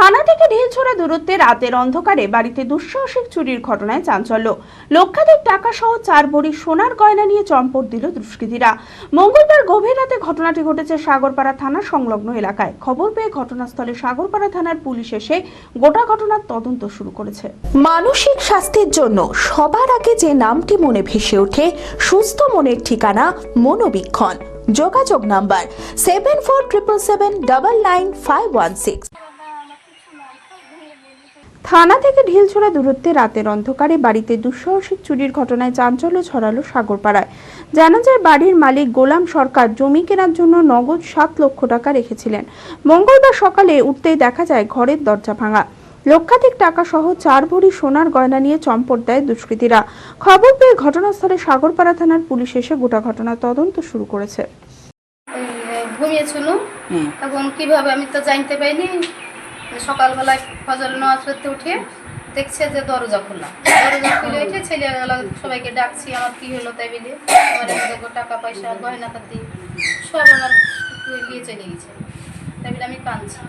থানা থেকে ঢিলছোড়া দূরত্বে রাতের অন্ধকারে বাড়িতে দুঃসাহসিক চুরির ঘটনায় চাঞ্চল্য। লক্ষাধিক টাকা সহ চার বড়ি সোনার গয়না নিয়ে চম্পট দিল দুষ্কৃতীরা। মঙ্গলবার গভীর রাতে ঘটনাটি ঘটেছে সাগরপাড়া থানা সংলগ্ন এলাকায়। খবর পেয়ে ঘটনাস্থলে সাগরপাড়া থানার পুলিশ এসে গোটা ঘটনার তদন্ত শুরু করেছে। মানসিক স্বাস্থ্যের জন্য সবার আগে যে নামটি মনে ভেসে ওঠে, সুস্থ মনের ঠিকানা মনোবীক্ষণ। যোগাযোগ number seven four triple seven double nine five one six থানা থেকে ঢিলছোড়া দূরত্বে রাতের অন্ধকারে বাড়িতে দুঃসাহসিক চুরির ঘটনায় চাঞ্চল্য ছড়ালো সাগরপাড়ায়। জানা যায় বাড়ির মালিক গোলাম সরকার জমি কেনার জন্য নগদ সাত লক্ষ টাকা রেখেছিলেন। মঙ্গলবার সকালে উঠতেই দেখা যায় ঘরের দরজা ভাঙা। লক্ষাধিক টাকা সহ চার ভরি সোনার গয়না নিয়ে চম্পট দেয় দুষ্কৃতীরা। খবর পেয়ে ঘটনাস্থলে সাগরপাড়া থানার পুলিশ এসে গোটা ঘটনার তদন্ত শুরু করেছে। ঘুমিয়েছিল। তখন কীভাবে আমি তো জানতে পাইনি। সকালবেলায় ফজল নামাজ পড়তে উঠে দেখছে যে দরজা খোলা। দরজা খুলে উঠে ছেলেবেলা সবাইকে ডাকছি, আমার কি হলো তাই বলে? টাকা পয়সা, গয়না পাতি, সব আমার নিয়ে চলে গেছে। তাই বলে আমি কাঁদছি।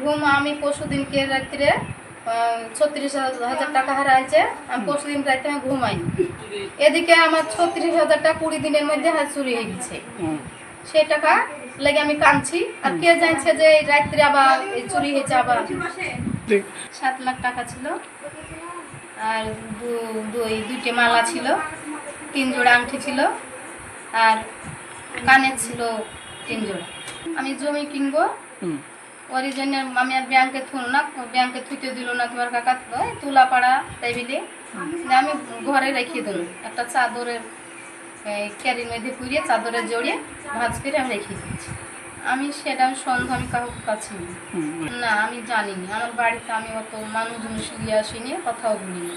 ঘুম আমি পরশু দিনকে রাত্রে ছত্রিশ হাজার টাকা হারাইছে। আমি পরশু দিন রাত্রে আমি ঘুমাইনি। এদিকে আমার ছত্রিশ হাজার টাকা কুড়ি দিনের মধ্যে হাত চুরি হয়ে গেছে। সেই টাকা লেগে আমি কাঁদছি। আর কে জানছে যে এই রাত্রে আবার এই চুরি হয়েছে আবার? সাত লাখ টাকা ছিল। আর দুই দুইটে মালা ছিল। তিন জোড়া আংটি ছিল। আর কানের ছিল তিন জোড়া। আমি জমি কিনবো। ওর জন্য আমি আর ব্যাংকে থুল না ব্যাংকে থুইতে দিল না তোমার কাকা। তুলা পাড়া তাই বলে। আমি ঘরে রেখে দিল একটা চাদরের ক্যারির মধ্যে পুড়িয়ে চাদরে জড়িয়ে ভাজ করে আমি রেখে দিয়েছি। আমি সেটা সন্ধ্যা আমি কাউকে কাছে না, আমি জানিনি। আমার বাড়িতে আমি অত মানুষ মুসলিয়ে আসিনি, কথাও বলিনি।